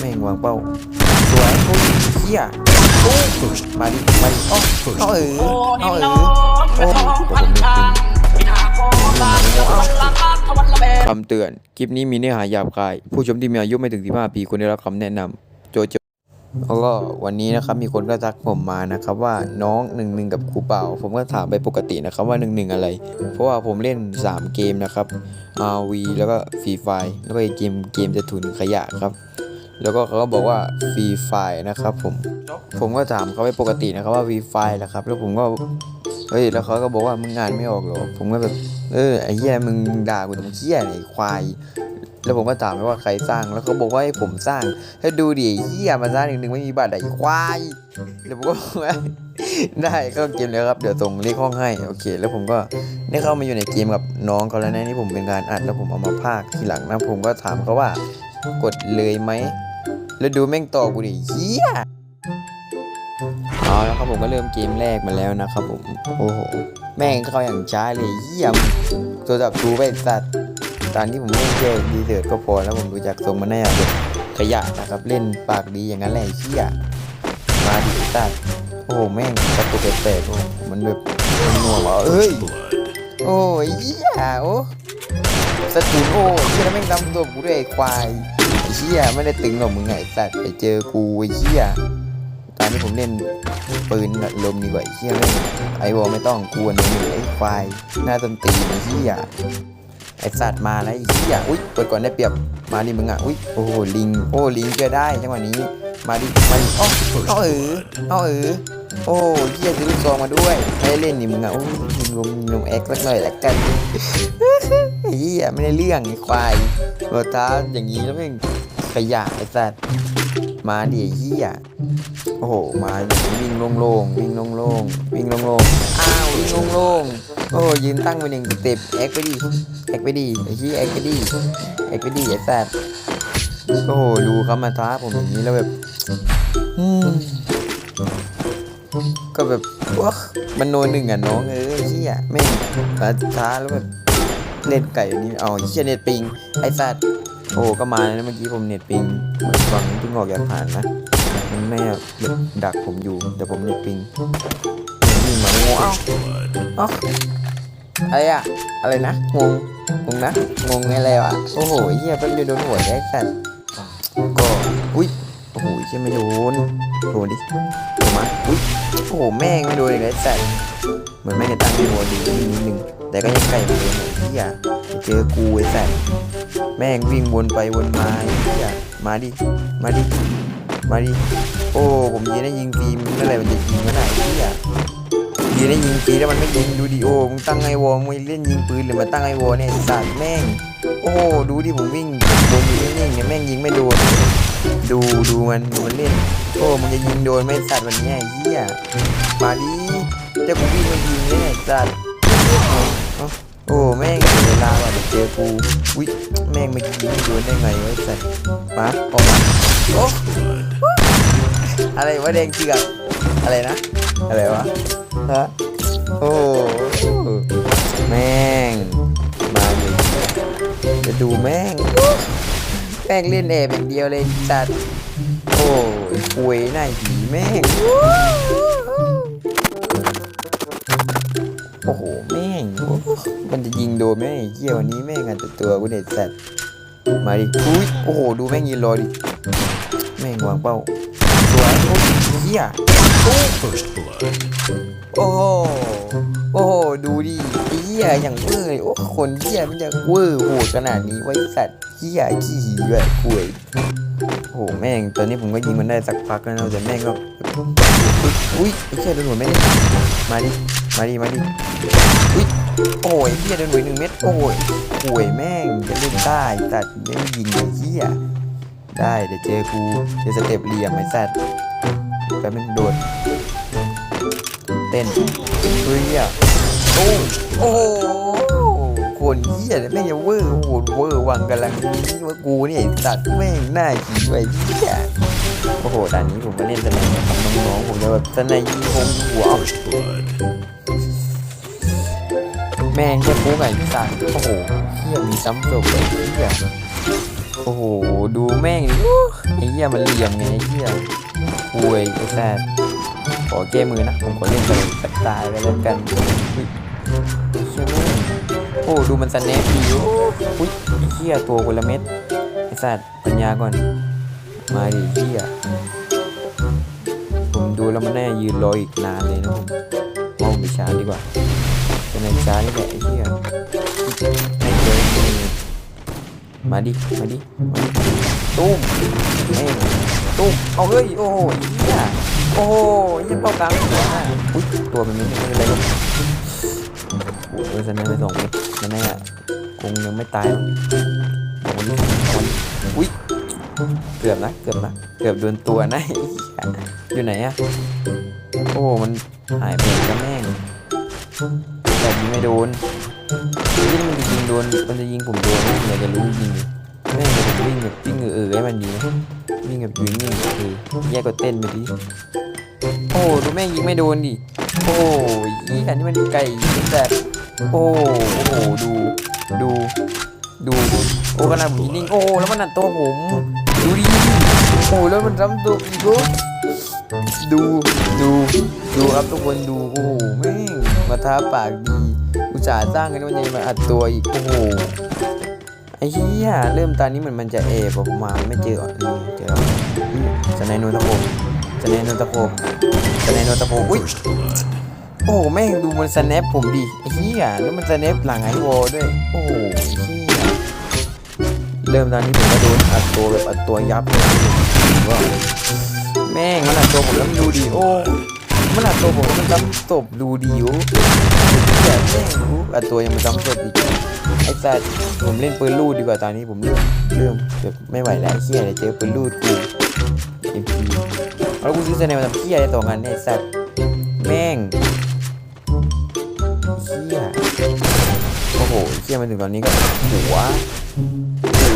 แม่งวางเป้าสวยโอ้ยเฮียโอ้มาดิมาดิอ้าเอาเออโอ้เอาเออโอ้กระทองพันทางคำเตือน คลิปนี้มีเนื้อหาหยาบคาย ผู้ชมที่มีอายุไม่ถึง 15 ปีควรได้รับคำแนะนำโจโจแล้วก็วันนี้นะครับมีคนก็ทักผมมานะครับว่าน้องหนึ่งหนึ่งกับครูเปล่า ผมก็ถามไปปกตินะครับว่าหนึ่งหนึ่งอะไร เพราะว่าผมเล่น 3 เกมนะครับ RV แล้วก็ฟรีไฟแล้วก็เกมเกมจะถุนขยะครับ แล้วก็เขาก็บอกว่าฟรีไฟนะครับผม ผมก็ถามเขาไปปกตินะครับว่าฟรีไฟนะครับ แล้วผมก็เฮ้ยแล้วเขาก็บอกว่ามึงงานไม่ออกหรอผมก็แบบเออไอ้เหี้ยมึงด่ากูทำเหี้ยไหนควาย แล้วผมก็ถามไปว่าใครสร้างแล้วเขาบอกว่าให้ผมสร้างถ้ดูดิไอ้เหี้ยมาสร้างหนึ่งหนึ่งไม่มีบัตรไอ้ควายแล้วผมก็ได้เข้าเกมเลยครับเดี๋ยวส่งเลขห้องให้โอเค แล้วผมก็ได้เข้ามาอยู่ในเกมกับน้องเขาแล้วนะนี่ผมเป็นการอัดแล้วผมเอามาพากทีหลังนะผมก็ถามเขาว่ากดเลยไหม แล้วดูแม่งต่อกูดิเหี้ยเอาแล้วครับผมก็เริ่มเกมแรกมาแล้วนะครับผม โอ้โห แม่งเข้าอย่างช้าเลยเยี่ยมตัวจับดูไปสัตว์ตอนที่ผมเล่นแค่ดีเดือดก็พอแล้วผมดูจากทรงมันน่าจะเป็นขยะนะครับเล่นปากดีอย่างนั้นแหละเหี้ยมาดิสัตว์โอ้โหแม่งกระตุกแปลกๆโอ้มันแบบมันหน่วงว่ะเอ้ยโอ้ยเหี้ยโอ้สตูนโอ้ยแล้วแม่งดำตัวกูด้วยควาย เหี้ยไม่ได้ตึงหรอกมึงไงไอ้สัตว์ไปเจอกูไอ้เหี้ยตอนนี้ผมเล่นปืนลมดีกว่าไอ้เฮียแม่ไอวอลไม่ต้องกวนเลยไอ้ควายหน้าต้นตีนไอ้เฮียไอสัตว์มาแล้วไอ้เฮียอุ้ยเปิดก่อนได้เปรียบมาดิมึงอะอุ้ยโอ้โหลิงโอ้ลิงเจอได้จังหวะนี้มาดิมาดิอ้อเอาเออเอาเออโอ้เฮียซื้อลูกซองมาด้วยไม่ได้เล่นนี่มึงอะโอ้ยยิงลงลงแอคสักหน่อยละกัน เฮียไม่ได้เรื่องไอ้ควายรถท้าอย่างนี้แล้วแม่งขยะไอ้สัตว์มาดิไอ้เฮียโอ้โหมาวิ่งโล่งๆวิ่งโล่งๆวิ่งโล่งๆอ้าววิ่งโล่งๆโอ้ยืนตั้งไปหนึ่งสเต็ปแอคไปดิแอคไปดิไอ้ชี้แอคไปดิแอคไปดิไอ้แซดโอ้โหดูเขามาท้าผมอย่างนี้แล้วแบบอืมก็แบบว้ามันโนหนึ่งอะน้องเอ้ยเฮียแม่มาท้าแล้วแบบ เน็ตไก่นี้เอาเฮียเน็ตปิง ไอ้แซดโอ้ก็มาแล้วเมื่อกี้ผมเน็ตปิงเหมือนฟังเพิ่งออกจากผ่านนะมันแม่ดักผมอยู่ แต่ผมเน็ตปิงนี่มาโง่เอ้าเอ้าอะไรอะอะไรนะงงงงนะงงอะไรวะโอ้โหเฮียแป๊บเดียวโดนหัวแจ็คสันก็อุ้ยโอ้โหเฮียไม่โดนโดนดิโดนมาอุ้ยโอ้โหแม่งไม่โดนอีกแล้วสันเหมือนแม่งจะตั้งหัวดีนิดนึง แต่ก็ยังไกลเหมือนเดิมเฮียเจอกูไอ้สันแม่งวิ่งวนไปวนมาไอ้เฮียมาดิ มาดิ มาดิ โอ้ ผมยืนได้ยิงฟรีมันเมื่อไรมันจะยิงมาได้พี่อะยืนได้ยิงฟรีแล้วมันไม่ยิงดูดิโอมึงตั้งไอวอมึงเล่นยิงปืนหรือมาตั้งไอวอเนี่ยสัตว์แม่ง โอ้ดูดิผมวิ่งโดนอยู่นิ่งๆเนี่ยแม่งยิงไม่โดนดูดูมันดูมันเล่นโอ้มึงจะยิงโดนไหมสัตว์วันนี้ไอ้เหี้ยมาดิเจ้ากูวิ่งมายิงเนี่ยไอ้สัตว์ โอ้แม่งเวลาว่ะเดี๋ยวเจอกูอุ้ยแม่งไมายิงไม่โดนได้ไงวะไอ้สัตว์มาออกมาโอ้อะไรวะแดงเจือกอะไรนะ อะไรวะฮะโอ้แม่งมาเลยจะดูแม่งแม่งเล่นแอบอย่างเดียวเลยจัดโอ้ยคุยหน้าหีแม่ง มันจะยิงโดนไหมไอ้เหี้ยวันนี้แม่งอาจจะตัวกูเด็ดสัตว์มาดิอุ้ยโอ้โหดูแม่งยืนรอดิแม่งวางเป้าสวยโอ้ยเหี้ยโอ้โหโอ้โหดูดิอ้เหี้ยอย่างเวอร์เลยโอ้คนเหี้ยมันจะเวอร์โหดขนาดนี้ไว้สัตว์เหี้ยขี้หีแบบป่วยโอ้โหแม่งตอนนี้ผมก็ยิงมันได้สักพักแล้วนะแต่แม่งก็อุ้ยไอ้เหี้ยโดนหัวไม่ได้มาดิมาดิมาดิอุ้ย โอ้ยเหี้ยโดนหัวหนึ่งเม็ดโอ้ยป่วยแม่งจะเล่นได้ตัดยังยิงไอ้เหี้ยได้เดี๋ยวเจอกูเจอสเต็ปเหลี่ยมไอ้สัตว์แป๊บนึงโดดเต้นเฮ้ยโอ้โอ้คนเหี้ยเนี่ยแม่งจะเวอร์โหดเวอร์วังกำลันี้ว่ากูเนี่ยไอ้สัตว์แม่งหน้าขี้ไอ้เหี้ยโอ้โหด่านนี้ผมมาเล่นสนามกับน้องๆผมจะแบบสนามยิงผมหัว ม่งแค่ปุ๊กไอ้สัตว์โอ้โหเหี้ยมีซ้ำศพเลยเหี้ยโอ้โห ดูแม่งไอ้เหี้ยมันเหลี่ยมไงไอ้เหี้ยคุยไอ้แซดขอแก้มือนะ ผมขอเล่นไปสักตายไปแล้วกันอุ๊ยไอ้เหี้ยแม่งโอ้ดูมันสแนปดีอุ้ยไอ้เหี้ยตัวคนละเม็ดไอ้แซดปัญญาก่อน มาดิไอ้เหี้ยผมดูแล้วมันแน่ยืนรออีกนานเลยนะผมมองไปช้าดีกว่า เป็นไอ้านี่แหละไอ้เหี้ยไม่เจอมาดิ มาดิ มาดิตุ้มเอ้ยตุ้มเอาเฮ้ย โอ้โหเหี้ยโอ้โหเหี้ยังเป้ากลางหัวน่ะอุ้ยตัวมันไม่ไม่เป็นไรหรอกโอ้ยสนั่นไปสองเม็ดมันแน่คงยังไม่ตายหรอกบอกวันนี้วันอุ้ยเกือบนะเกือบนะเกือบโดนตัวนะอยู่ไหนอะโอ้ มันหายไปกันแม่ง แต่ยิงไม่โดนนี่มันจะยิงโดน มันจะยิงผมโดนอยากจะรู้จริงแม่งจะวิ่งแบบวิ่งเออให้มันดีนะวิ่งแบบวิ่งวิ่งคือแยกก็เต้นไปดิโอ้ดูแม่งยิงไม่โดนดิ โอ้ยยี่อันนี้มันไก่แบบโอ้โหดูดูดูโอ้ขนาดผมยิงนิ่งโอ้แล้วมันหนัดตัวผมดูดิโอ้แล้วมันทำตัวอีกแล้ว ดูดูดูครับทุกคนดูโอ้โหแม่งมาท้าปากดีอุตส่าห์สร้างกันวันนี้มาอัดตัวอีกโอ้โหไอ้เหี้ยเริ่มตอนนี้เหมือนมันจะเอบออกมาไม่เจออะนี่เจอแล้วอุ๊ยจะในโนตะโคจะในโนตะโคจะในโนตะโคอุ้ยโอ้โหแม่งดูมันสแนปผมดิไอ้เหี้ยแล้วมันสแนปหลังไอวอลด้วยโอ้โหเหี้ยเริ่มตอนนี้ผมก็โดนอัดตัวแบบอัดตัวยับเลยว่า แม่งมันอัดตัวผมแล้วมันดูดีโอ้มันอัดตัวผมแล้วมันจำตบดูดีอยู่เหี้ยแม่งรู้อัดตัวยังมันจำตบอีกไอ้สัตว์ผมเล่นปืนลูดดีกว่าตอนนี้ผมเริ่มเริ่มแบบไม่ไหวแล้วเฮียเลยเจอปืนลูดกูเอ็มพีแล้วกูซื้อเซนมาทำเฮียอะไรต่อกันไอ้สัตว์แม่งเฮียโอ้โหไอ้เฮียมาถึงตอนนี้ก็หัว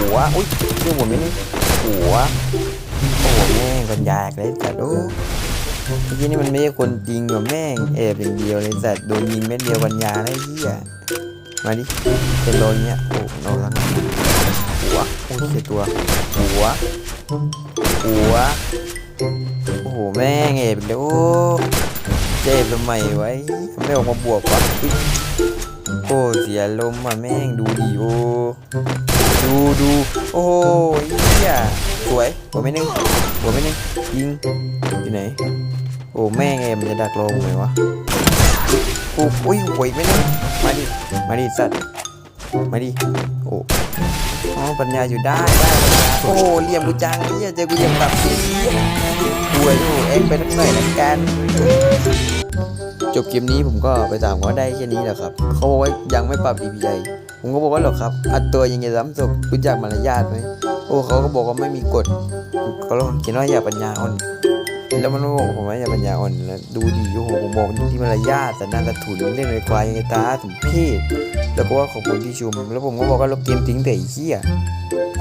หัวอุ้ยเรื่องผมไม่นี่หัว โอ้แม่งกันยากเลยสัตว์โอ้เมื่อกี้นี่มันไม่ใช่คนจริงว่ะแม่งแอบอย่างเดียวเลยสัตว์โดนยิงเม็ดเดียวกันยาไอ้เฮียมาดิเป็นโลเนี้ยโอ้เราลังหัวโอ้ยเสียตัวหัวหัวโอ้โหแม่งเอบเดี๋ยวโอ้เจ็บทำไมไว้ไม่ออกมาบวกวะโอ้เสียลมอะแม่งดูดีโอ้ดูดูโอ้โหเหี้ย วยหัวไม่นึงหัวไม่นึงยิงอยู่ไหนโอ้แม่งเอมันจะดักลงไหมวะกูอุ้ยหวยไม่นึงมาดิมาดิสัตว์มาดิโอ้อ๋อปัญญาอยู่ได้ได้โอ้เลี่ยมกูจังเหี้ยเจอกูเลี่ยมกลับสิหวยดูเอ็งไปสักหน่อยละกันจบเกมนี้ผมก็ไปถามเขาได้แค่นี้แหละครับ เขาบอกว่ายังไม่ปรับ DPI ผมก็บอกว่าหรอกครับ อัดตัวยังไงซ้ำศพรู้จักมารยาทไหม โอ้เขาก็บอกว่าไม่มีกฎเขาเขียนว่าอย่าปัญญาอ่อน แล้วมันบอกผมว่าอย่าปัญญาอ่อนแล้วดูดีโอ้โหผมบอกอยู่ที่มารยาทแต่นานตะถุนเล่นในควายยังไงตาถึงเพศแล้วก็ว่าขอบคุณที่ชมแล้วผมก็บอกว่าลบเกมทิ้งแต่อ้เหี้ย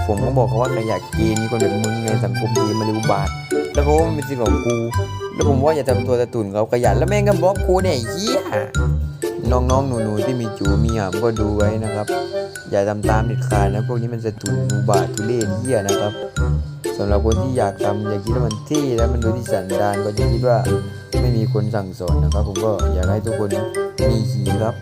ผมก็บอกเขาว่าใครอยากเกมมีคนแบบมึงในสังคมเกมมาดูบาทแล้วเขาว่ามันเป็นสิ่งของกู แล้วผมว่าอย่าทำตัวตะตุ่นเขาขยันแล้วแม่งก็บล็อกกูเนี่ยอ้เหี้ย น้องๆหนูๆที่มีจูมีหามก็ดูไว้นะครับ อย่าทำตามเด็ดขาดนะ พวกนี้มันจะตุนมูบาทุเรศเหี้ยนะครับสำหรับคนที่อยากทำอย่าคิดว่ามันเที่แล้วมันดูที่สันดานก็จะคิดว่าไม่มีคนสั่งสอนนะครับ ผมก็อยากให้ทุกคนมีขีครับ